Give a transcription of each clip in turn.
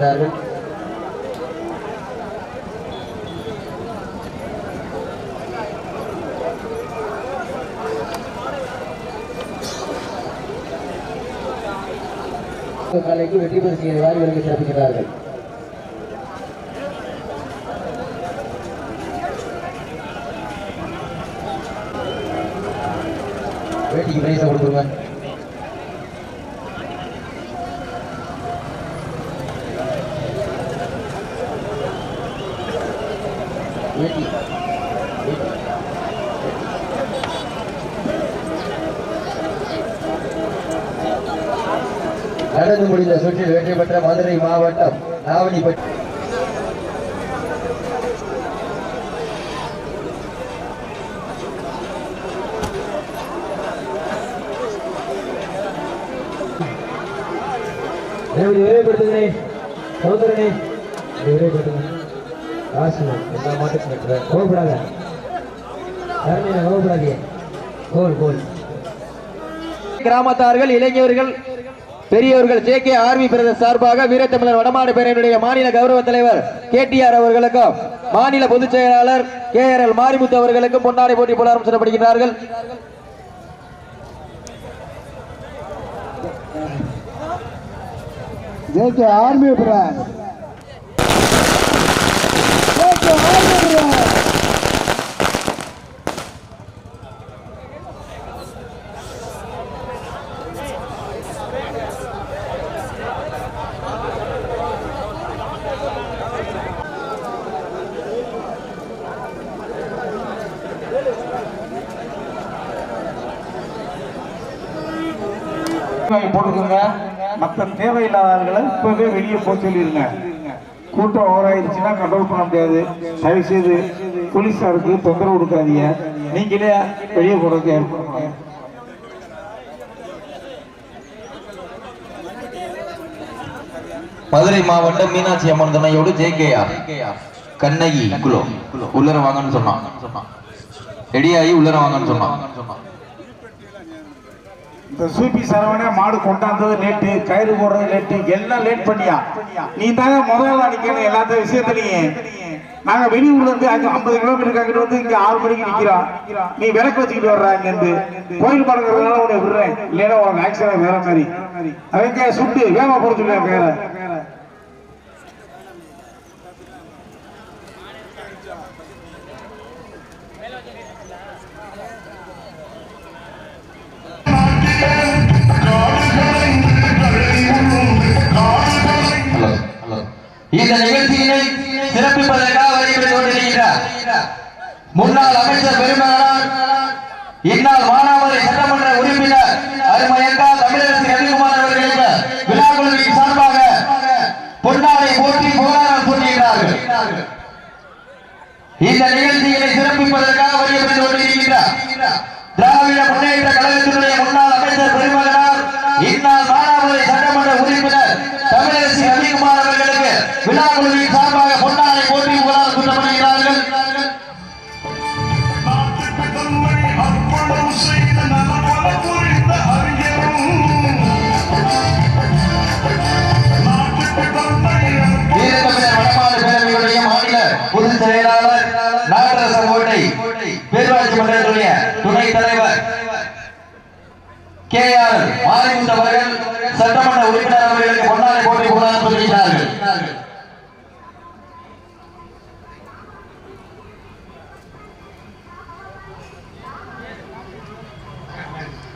செய்தார்கள் காலைக்கு வெற்றி பெற செய்தவாறு இவர்கள் சிறப்பிக்கிறார்கள். வேட்டிக்கு பிரைஸை கொடுத்துருங்க. நடந்து முடிந்த சுற்றில் வெற்றி பெற்ற மதுரை மாவட்டம் நாவணிப்பட்டி விரைவுபடுத்துகிறேன். சகோதரனே விரைவுபடுத்துகிறேன். எல்லா மாட்டுக்கும் யாருமே கோல் கோல். கிராமத்தார்கள் இளைஞர்கள் பெரியவர்கள் ஜே கே ஆர்மி பிரதர் சார்பாக வீரத்தமிழர் வடமாடு பேரனுடைய மாநில கௌரவ தலைவர் கேடிஆர் அவர்களுக்கும் மாநில பொதுச் செயலாளர் கே ஆர் எல் மாரிமுத்து அவர்களுக்கும் பொன்னாடை போட்டி புலாரம் சொல்லப்படுகிறார்கள் ஜேகே ஆர்மி பிராண்ட் போட்டுக்கோங்க. மற்ற தேவையில்லாதவர்களை இப்பவே வெளியே போக சொல்லிருங்க. கூட்டம் ஓவராயிருச்சுன்னா கண்ட்ரோல் பண்ண முடியாது. தயவு செய்து போலீஸாருக்கு தொந்தரவு கொடுக்காதீங்க. நீங்களே வெளியே போறதுக்கு ஏற்படுங்க மதுரை மாவட்டம் மீனாட்சி அம்மன் துணையோடு ஜே கே ஆர் கண்ணகி குலோ. உள்ளர வாங்கன்னு சொன்னான். ரெடியாகி உள்ளர வாங்கன்னு சொன்னான். இந்த சூப்பி சரவணே மாடு கொண்டாந்தது லேட்டு கயிறு போடுறது லேட்டு எல்லாம் லேட் பண்ணியா? நீ தாங்க முதல்ல நிக்கணும் எல்லாத்த விஷயத்துலயும். நாங்க வெளியூர்ல இருந்து அங்க ஐம்பது கிலோமீட்டர் அங்கிட்டு வந்து இங்க ஆறு மணிக்கு நிக்கிறோம் நீ விளக்கு வச்சுக்கிட்டு வர்ற இங்க இருந்து கோயில் படங்கிறதுனால உன்னை விடுறேன். இல்லைன்னா உனக்கு ஆக்சிடென்ட் வேற மாதிரி. அதுக்கு சுட்டு வேகமா போட பேரை? இந்த நிகழ்ச்சியினை சிறப்பிப்பதற்காக வருகிறது கொண்டிருக்கிறார் முன்னாள் அமைச்சர் பெருமகனார் இந்நாள் மானாமதுரை சட்டமன்ற உறுப்பினர் அருமையங்கா தமிழரசு ரவிக்குமார் அவர்களுக்கு விழாக்குழுவின் சார்பாக பொன்னாடை போற்றி புகழாரம் சூட்டுகிறார்கள் இந்த நிகழ்ச்சியினை சிறப்பிப்பதற்காக வருகிறது கொண்டிருக்கிறார் திராவிட முன்னேற்ற கழகத்தினுடைய பொதுச் செயலாளர் நாகரச கோட்டை பேரூராட்சி மன்றத்துடைய துணைத் தலைவர் கே ஆர் மாரிமுத்து அவர்கள் சட்டமன்ற உறுப்பினர் அவர்களுக்கு பொன்னாடை போட்டி கூடாது சொல்கிறார்கள்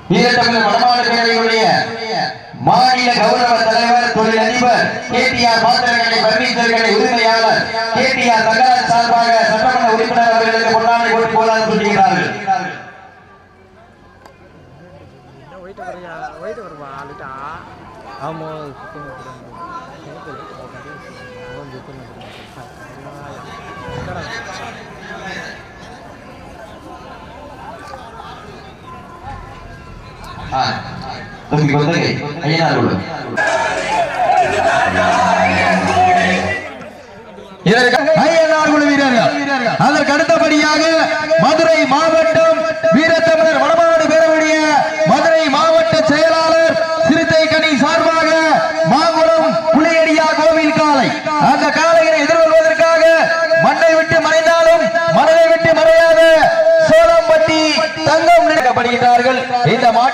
வீரத்தமிழர் வடமாடு பேரவையுடைய மாநில கௌரவ தலைவர் தொழில் அதிபர் கேடிஆர் பாத்திரக்கடை பர்னிச்சர்களை உரிமையாளர் கேடிஆர் தங்கராஜ் சார்பாக சட்டமன்ற உறுப்பினர் அவர்களுக்கு பொன்னாடை போட்டி போலான்னு சொல்லுகிறார்கள் ஆ, தம்பி கொந்தகை ஐயனார் குழு இதற்கு ஐயனார் அதற்கு அடுத்தபடியாக மதுரை மாவட்டம் வீரத்தமிழர் வடமாடு பேரவையுடைய மதுரை மாவட்ட செயலாளர் சிறுத்தை கனி சார்பாக மாங்குளம் புலியடியா கோவில் காலை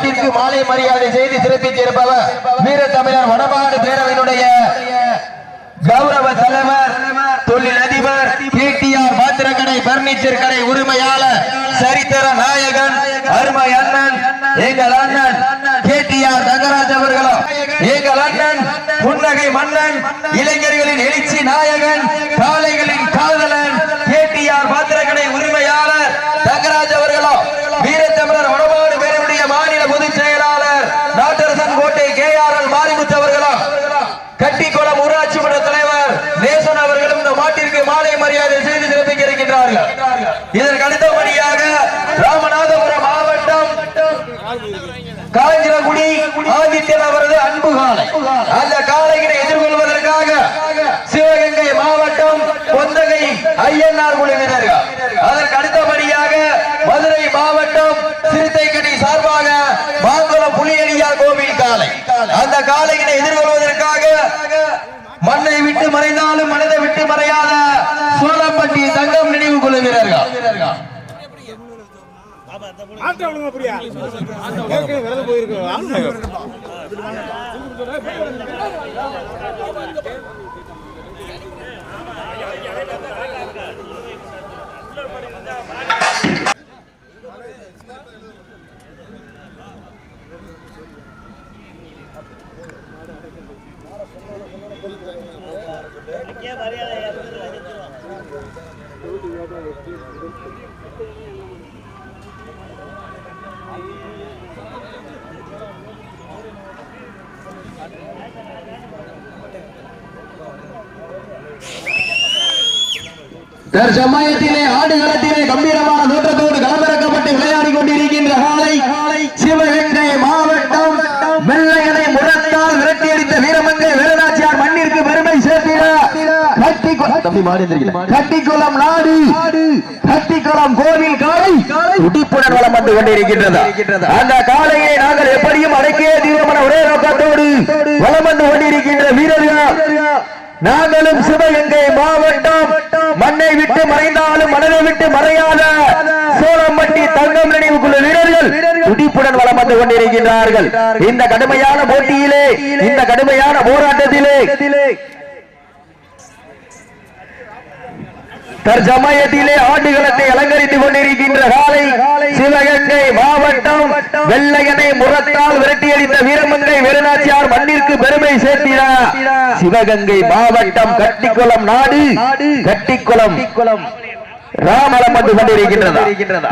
பட்டிற்கு மாலை மரியாதை செய்து சிறப்பித்திருப்பவர் வீர தமிழர் வடமாடு பேரவையினுடைய கௌரவ தலைவர் தொழில் அதிபர் கேடிஆர் பாத்திரக்கடை பர்னிச்சர் கடை உரிமையாளர் சரித்திர நாயகன் அருமை அண்ணன் எங்கள் அண்ணன் கேடிஆர் தங்கராஜ் அவர்களும் எங்கள் அண்ணன் புன்னகை மன்னன் இளைஞர்களின் எழுச்சி நாயகன் காளைகளின் காதலன் கேடிஆர் பாத்திரக்கடை உரிமையாளர் தங்கராஜ் அவர்களும் வீரத்தமிழர் வடமாடு பேரவையுடைய மாநில பொதுச் செயலாளர் நாட்டரசன் கோட்டை கே ஆர் எல் மாரிமுத்து அவர்களும் கட்டிக்குளம் ஊராட்சி மன்ற தலைவர் நேசன் அவர்களும் இந்த மாட்டிற்கு மாலை மரியாதை செய்து சிறப்பிக்க இருக்கின்றார்கள் இதற்கு அடுத்தபடியாக ராமநாதபுரம் மாவட்டம் காஞ்சிரகுடி ஆதித்யன் அவரது அன்பு காலை அந்த காலையினை எதிர்கொள்வதற்காக சிவகங்கை மாவட்டம் பொந்தகை ஐயன்னார் குழுவினர்கள் அதற்கு அடுத்தபடியாக மதுரை மாவட்டம் சிறுத்தைக்கணி சார்பாக மாங்குளம் புலியடியார் கோவில் காலை அந்த காலையினை எதிர்கொள்வதற்காக மண்ணை விட்டு மறைந்தாலும் மனதை விட்டு மறையாத சோழம்பட்டி தங்கம் நினைவு விரதம் போயிருக்கு Thank you. தற்சமயத்திலே ஆடுகளத்திலே கம்பீரமான தோற்றத்தோடு களமிறக்கப்பட்டு விளையாடி கொண்டிருக்கின்ற காலை சிவகங்கை மாவட்டம். வெள்ளையனை முரத்தால் விரட்டியடித்த வீரமங்கை வீரநாச்சியார் மண்ணிற்கு பெருமை சேர்த்திட. கட்டிக்குளம் நாடு. கட்டிக்குளம் கோவில் காலை துடிப்புடன் வளம் வந்து கொண்டிருக்கின்றது. அந்த காலையை நாங்கள் எப்படியும் அடக்கிய தீர்மானம் ஒரே நோக்கத்தோடு வளம் வந்து கொண்டிருக்கின்ற வீரர்கள்? நாங்களும் சிவகங்கை மாவட்டம். மறைந்தாலும் மனதை விட்டு மறையாத சோழம்பட்டி தங்கம் நினைவுக்குள்ள வீரர்கள் துடிப்புடன் வளம் வந்து கொண்டிருக்கின்றார்கள். இந்த கடுமையான போட்டியிலே இந்த கடுமையான போராட்டத்திலே தற்சமயத்திலே ஆண்டுகளத்தை அலங்கரித்துக் கொண்டிருக்கின்ற காலை சிவகங்கை மாவட்டம் வெள்ளையனை முரத்தால் விரட்டியடித்த வீரமங்கை வீரநாச்சியார் மண்ணிற்கு பெருமை சேர்த்தினார் சிவகங்கை மாவட்டம் கட்டிக்குளம் நாடு. கட்டிக்குளம். வந்து கொண்டிருக்கின்றது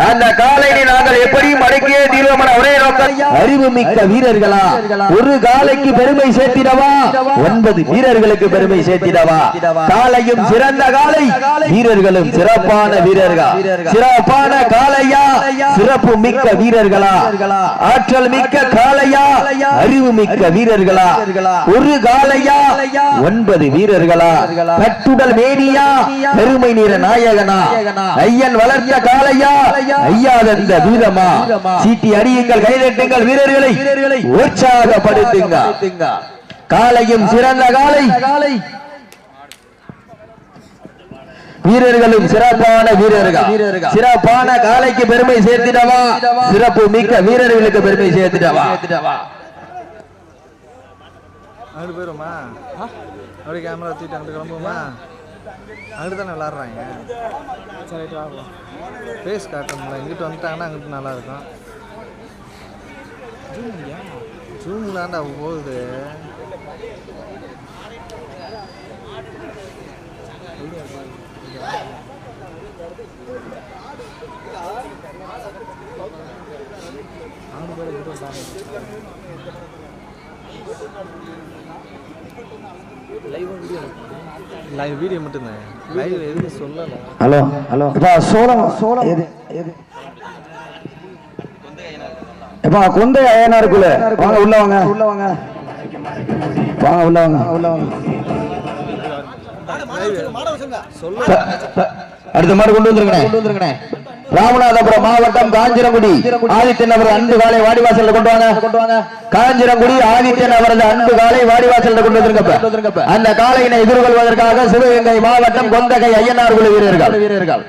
அந்த காலையை நாங்கள் எப்படியும் அடக்கிய தீர்வமன ஒரே நோக்கம். அறிவு மிக்க வீரர்களா? ஒரு காலைக்கு பெருமை சேர்த்திடவா? ஒன்பது வீரர்களுக்கு பெருமை சேர்த்திடவா? காலையும் சிறந்த காலை. வீரர்களும் சிறப்பான வீரர்கள்? சிறப்பான காலையா? சிறப்பு மிக்க வீரர்களா? ஆற்றல் மிக்க காலையா அறிவு மிக்க வீரர்களா? ஒரு காலையா ஒன்பது வீரர்களா? கட்டுடல் மேனியா? பெருமை நீர நாயகனா? ஐயன் வளர்த்த காலையா ஐயா தந்த வீரமா? சீட்டி அடியுங்கள் கைதட்டுங்கள் வீரர்களை. உற்சாகப்படுத்துங்க. காலையும் சிறந்த காலை வீரர்களும் சிறப்பான வீரர்கள். சிறப்பான காலைக்கு பெருமை சேர்த்திடவா? சிறப்பு மிக்க வீரர்களுக்கு பெருமை சேர்த்திடவா? அங்கிட்டு போயிருமா அப்படியே கேமரா வச்சுட்டு அங்கிட்டு கிளம்புமா அங்கிட்டு தானே விளாட்றாங்க. சரி ஆகும் ஃபேஸ் காட்டணும்ல இங்கிட்டு வந்துட்டாங்கன்னா அங்கிட்டு நல்லா இருக்கும் ஜூம்லாண்டா போகுது. லைவ் வீடியோ மட்டும்தான்? லைவ் எதுவும் சொல்லலை. Hello hello. இப்பா சோளம் சோளம் எது எது? எப்பா கொந்தை அயனாருக்குள்ள வாங்க உள்ள வாங்க. உள்ள வாங்க. வாங்க உள்ள வாங்க. உள்ள வாங்க. அடுத்த மாதிரி கொண்டு வந்துருக்கேன். கொண்டு வந்துருக்கேன். ராமநாதபுரம் மாவட்டம் காஞ்சிரங்குடி. ஆதித்யன் அவரது அன்பு காலை வாடிவாசல்ல கொண்டு வாங்க. கொண்டு வாங்க. காஞ்சிரங்குடி ஆதித்யன் அவரது அன்பு காலை வாடிவாசல்ல கொண்டு வந்திருக்கப்ப. அந்த காலையினை எதிர்கொள்வதற்காக சிவகங்கை மாவட்டம் கொந்தகை ஐயனார் குழு வீரர்கள். வீரர்கள்.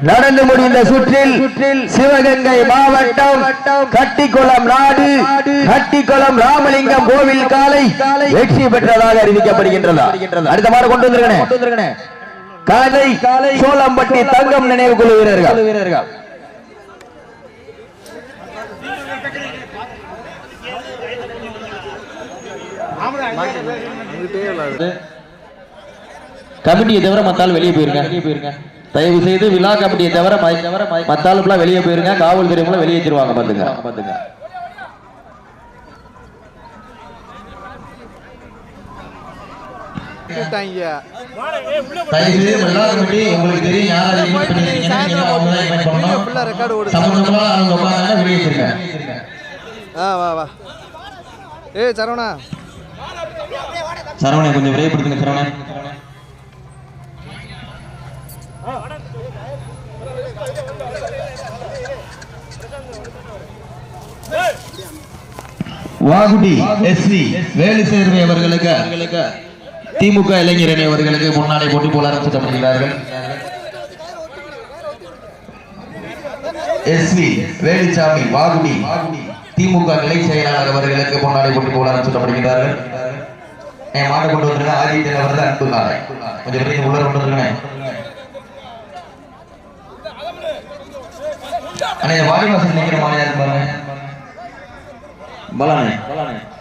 நடந்து முடிந்த சுற்றில் சுற்றில் சிவகங்கை மாவட்டம் கட்டிக்குளம் நாடு கட்டிக்குளம் ராமலிங்கம் கோவில் காலை வெற்றி பெற்றதாக அறிவிக்கப்படுகின்றதா அடுத்த மாடு கொண்டு வந்திருக்கனே? காலை காலை சோளம்பட்டி தங்கம் நினைவு குழு வீரர்கள். கமிட்டியை தவிர மத்தால் வெளியே போயிருங்க வெளியே போயிருங்க. தயவு செய்து விழா கமிட்டியை தவிர ம- தவிர மத்தாளுக்குலாம் வெளியே போயிருங்க. காவல்துறை மூலம் வெளியே வச்சிருவாங்க பாத்துங்க பாத்துங்க விட்டாங்க தயவுசெய்து எல்லா கமிட்டி உங்களுக்கு தெரியும் யார் யார் invite பண்ணிருக்கீங்கன்னு நீங்க அவங்க தான் வாகுடி எஸ்வி வேலு சேர்வை அவர்களுக்கு திமுக இளைஞரணி அவர்களுக்கு முன்னாடி போட்டி போல சுத்தப்படுகிறார்கள் எஸ்வி வேலுச்சாமி வாகுடி திமுக நிலை செயலாளர் அவர்களுக்கு முன்னாடி போட்டி போல சுத்தப்படுகிறார்கள் என் மாட்டை கொண்டு வந்துருங்க ஆதித்யன் அவர்கள் அன்பு கொஞ்சம் பேர் உள்ள கொண்டு வந்துருங்க அண்ணா இந்த வாடி வாசல் நிக்கிற மாதிரி யாரு